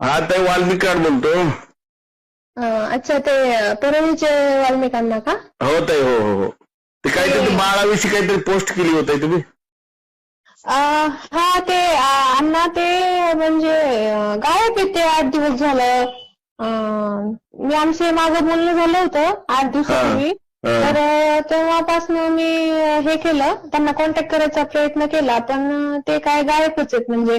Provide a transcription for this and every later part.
हा ते वाल्मिक कार्ड बोलतो अं, अच्छा ते परळीचे वाल्मिकांना का? हो ताई हो हो हो. ते काहीतरी ते बाळाविषयी काहीतरी पोस्ट केली होती तुम्ही? अं, हा ते अं, अण्णा ते म्हणजे अं, गायब आहे ते आठ दिवस झालं. अं, मी आमचे माझं बोलणं झालं होतं आठ दिवसापूर्वी. हा. तर अं, तेव्हापासून मी अं, हे केलं. त्यांना कॉन्टॅक्ट करायचा प्रयत्न केला पण अं, ते काय गायबच आहेत म्हणजे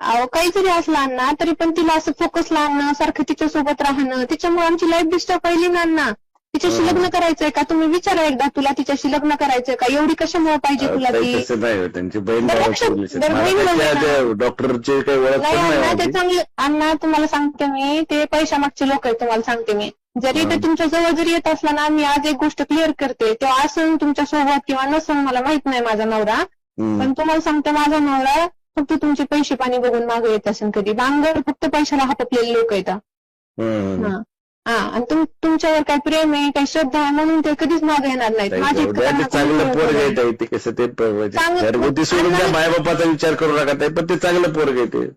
अहो काही जरी असला ना तरी पण तिला असं फोकस लावणं सारखं तिच्या सोबत राहणं तिच्यामुळे आमची लाईफ डिस्टर्ब पहिली ना ना तिच्याशी. लग्न करायचंय का तुम्ही विचारा एकदा तुला तिच्याशी लग्न करायचंय का एवढी कशामुळे पाहिजे तुला ती तसं नाही हो, त्यांची बहीण बरं, भावाचे लक्षात- relation. बरं, मला बहीण त्याच्या भावाचं त्या डॉक्टरचे काही ओळख नाही पण नाही अण्णा ते माझी. चांगले अण्णा तुम्हाला सांगते मी ते पैशामागचे लोक आहेत तुम्हाला सांगते मी जरी ते हं. तुमच्या जवळ जरी येत असला ना मी आज एक गोष्ट क्लिअर करते तेव्हा असून तुमच्यासोबत किंवा नसून मला माहीत नाही माझा नवरा हम्म. पण तुम्हाला सांगते माझा नवरा फक्त तुमचे पैसे पाणी बघून मागे येत असेल कधी. बांगर फक्त पैशाला हापपलेले लोक हम्म. हा. हा. आणि तुम तुमच्यावर काय प्रेम आहे काही श्रद्धा आहे म्हणून ते कधीच मागे येणार नाहीत. माझी कसं ते घरगुती सोडून मायबापाचा विचार करू नका पण ते चांगलं पोरग आहे ते.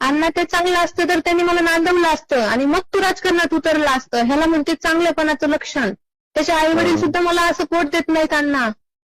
अण्णा ते चांगलं असतं तर त्यांनी मला नांदवलं असतं. आणि मग तू राजकारणात उतरलं असतं. ह्याला म्हणते चांगलेपणाचं लक्षण. त्याचे आई वडील. सुद्धा मला सपोर्ट देत नाहीत अण्णा.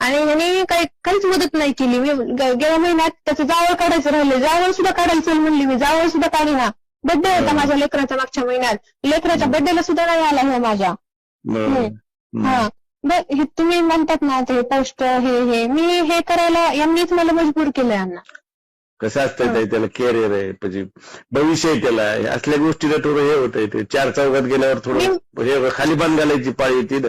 आणि ह्याने काही काहीच मदत नाही केली. मी गेल्या महिन्यात त्याचं जावळ काढायचं राहिले. जावळ सुद्धा काढायला चल म्हणली मी. जावळ सुद्धा काढीना. बड्डे होता. माझ्या लेकराच्या मागच्या महिन्यात. लेकराच्या बड्डेला सुद्धा नाही आला हे माझ्या. हा. बर हे तुम्ही म्हणतात ना ते पोस्ट हे हे. मी हे करायला यांनीच मला मजबूर केलंय अण्णा. कसं असतंय ताई, त्याला कॅरियर आहे म्हणजे भविष्य आहे त्याला. असल्या गोष्टीला थोडं हे होतंय ते. चार चौघात गेल्यावर थोडं हे खाली बांध घालायची पाळी येते ना.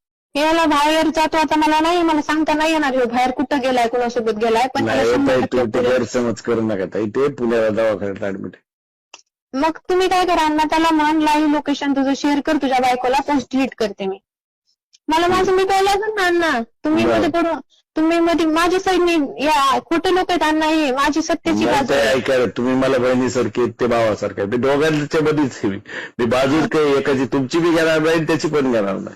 याला बाहेर जातो आता मला नाही मला सांगता नाही येणार ह्यो बाहेर कुठं गेलाय कुणासोबत गेलाय पण त्याला नाही शंभर ताई टक्के तू ते पुरे- गैरसमज करू नका ताई ते पुण्याला दवाखान्यात ऍडमिट मग तुम्ही काय करा अण्णा त्याला म्हण लाईव्ह लोकेशन तुझं शेअर कर तुझ्या बायकोला पोस्ट डिलीट करते मी. मला माझं मी काय लागेल ना अण्णा? तुम्ही बरं. मध्ये पडून तुम्ही मध्ये माझ्या साईडने या खोटे लोक आहेत अण्णा हे माझी सत्याची नाही बाजू ताई आहे. ऐका तुम्ही मला बहिणीसारखे ते भावासारखे दोघांच्या मध्येच आहे मी. मी बाजूच काही एकाची तुमची बी घेणार नाही त्याची पण घेणार नाही.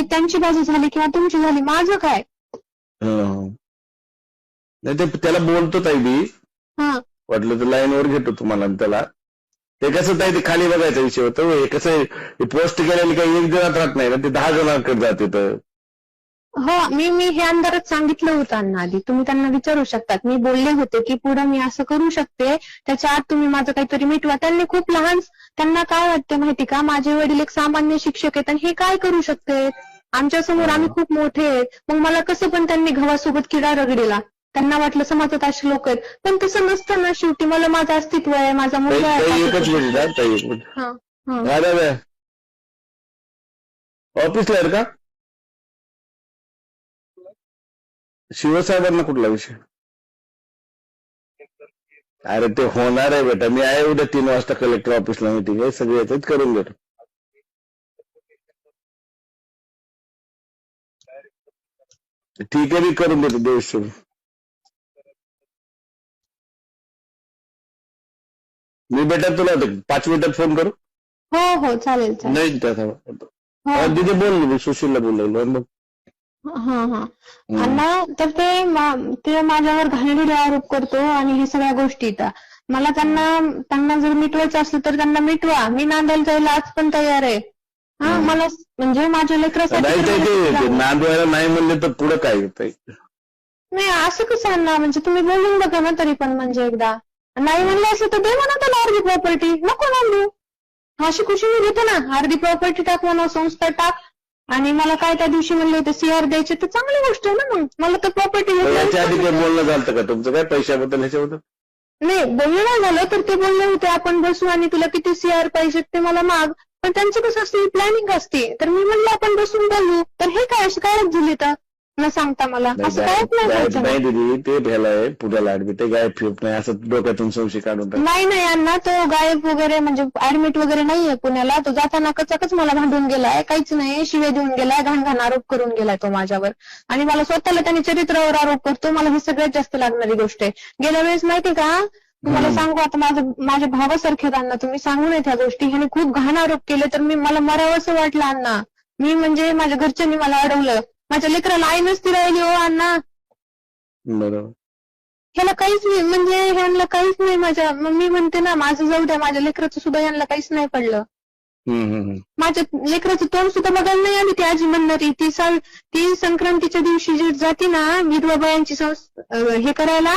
ही त्यांची बाजू झाली किंवा तुमची झाली माझं काय. नाही ते त्याला बोलतो ताई मी. हा. वाटलं तर लाईनवर घेतो तुम्हाला आणि त्याला. ते कसं ताई ते खाली बघायचा विषय होतो हे कसं पोस्ट केलेली काही एक जणात राहत नाही ना ते दहा जणांकडे जाते तर. हो मी मी हे अंधारात सांगितलं होतं अण्णा आधी. तुम्ही त्यांना विचारू शकतात. मी बोलले होते की पुढे मी असं करू शकते. त्याच्या आत तुम्ही माझं काहीतरी मिटवा. त्यांनी खूप लहान त्यांना काय वाटते माहिती का? माझे वडील एक सामान्य शिक्षक आहेत आणि हे काय करू शकते? आमच्यासमोर आम्ही खूप मोठे आहेत. मग मला कसं पण त्यांनी गव्हासोबत किडा रगडीला. त्यांना वाटलं समाजात असे लोक आहेत. पण तसं नसतं ना शेवटी. मला माझं अस्तित्व आहे माझा मुलगा ताई एकच आहे मिनिट हा ताई एक मिनिट. हा, हा. हा दादा ऑफिसला आहे का? शिवसाहेबांना कुठला विषय? अरे ते होणार आहे बेटा. मी आहे उद्या तीन वाजता कलेक्टर ऑफिसला मीटिंग आहे. सगळे येतात करून देतो ठीक आहे मी करून देतो देश मी बेटा तुला पाच मिनिटात फोन करू? हो हो चालेल चालेल. नाही त्याचा हो. तिथे बोल मी सुशीलला बोललो मग? हा हा. अण्णा तर ते ते माझ्यावर घाणेरडे आरोप करतो आणि हे सगळ्या गोष्टी येतात मला त्यांना त्यांना जर मिटवायचं असलं तर त्यांना मिटवा. मी नांदायला जायला आज पण तयार आहे. हा. मला म्हणजे माझ्या लेकरासाठी नाही ते- ते जावं. नांदवायला नाही म्हणले तर पुढं काय येत नाही असं कसं अण्णा म्हणजे तुम्ही बोलून बघा ना तरी पण म्हणजे एकदा. नाही म्हणलं असं तर दे म्हणा त्याला अर्धी प्रॉपर्टी नको नांदू. अशी खुशी मी घेतो ना. अर्धी प्रॉपर्टी टाक म्हणा संस्था टाक. आणि मला काय त्या दिवशी म्हणले होते सीआर द्यायचे तर चांगली गोष्ट आहे ना मग. मला तर प्रॉपर्टी याच्या आधी काही बोलणं झालं का तुमचं काय? पैशाबद्दल ह्याच्याबद्दल? नाही बोलणं नाही झालं तर ते बोलले होते आपण बसू आणि तुला किती सीआर पाहिजे ते मला माग. पण त्यांचं कसं असते प्लॅनिंग असते. तर मी म्हणलं आपण बसून बोलू. तर हे काय असं कायच झाले तर? न सांगता मला. असं कायच नाही नाही दिदी ते भ्याला आहे पुण्याला ऍडमिट ते गायब फिरत नाही. असं डोक्यातून संशय काढून टाक नाही नाही अण्णा तो गायब वगैरे म्हणजे ऍडमिट वगैरे नाहीये पुण्याला. तो जाताना कचाकच मला भांडून गेलाय. काहीच नाही. शिवे देऊन गेलाय घाण घाण आरोप करून गेलाय तो माझ्यावर. आणि मला स्वतःला त्याने चरित्रावर आरोप करतो. मला ही सगळ्यात जास्त लागणारी गोष्ट आहे. गेल्या वेळेस माहिती का? तुम्हाला. सांगू आता माझं माझ्या भावासारखे अण्णा तुम्ही सांगू नये त्या गोष्टी. ह्याने खूप घाण आरोप केले तर मी मला मरावंसं वाटलं अण्णा. मी म्हणजे माझ्या घरच्यांनी मला अडवलं. माझ्या लेकराला आई नसती राहिली हो अण्णा. बरोबर. ह्याला काहीच नाही म्हणजे ह्यांना काहीच नाही माझ्या मग मी म्हणते ना माझं जाऊ द्या माझ्या लेकराचं सुद्धा यांना काहीच नाही पडलं. माझ्या लेकराचं तोंड सुद्धा बघायला नाही आली ती आजी म्हणणारी ती ती संक्रांतीच्या दिवशी जी जाते ना विधवा बायांची हे करायला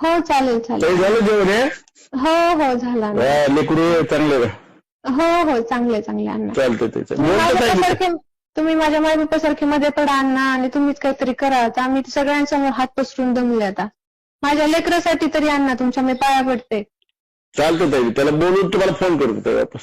हो चालेल चालेल. झालं जेवण हे? हो हो झाला. वा, लेकरू चांगले हो हो चांगले चांगले अण्णा. चालतंय ते तुम्ही माझ्या ताई मी. बापासारखे तुम्ही माझ्या मायबापासारखे मध्ये पडा अण्णा आणि तुम्हीच काहीतरी करा. आता आम्ही सगळ्यांसमोर हात पसरून दमले आता. माझ्या लेकरासाठी तरी अण्णा तुमच्या मी पाया पडते. चालतंय ताई. त्याला बोलून तुम्हाला फोन करू ताई वापस.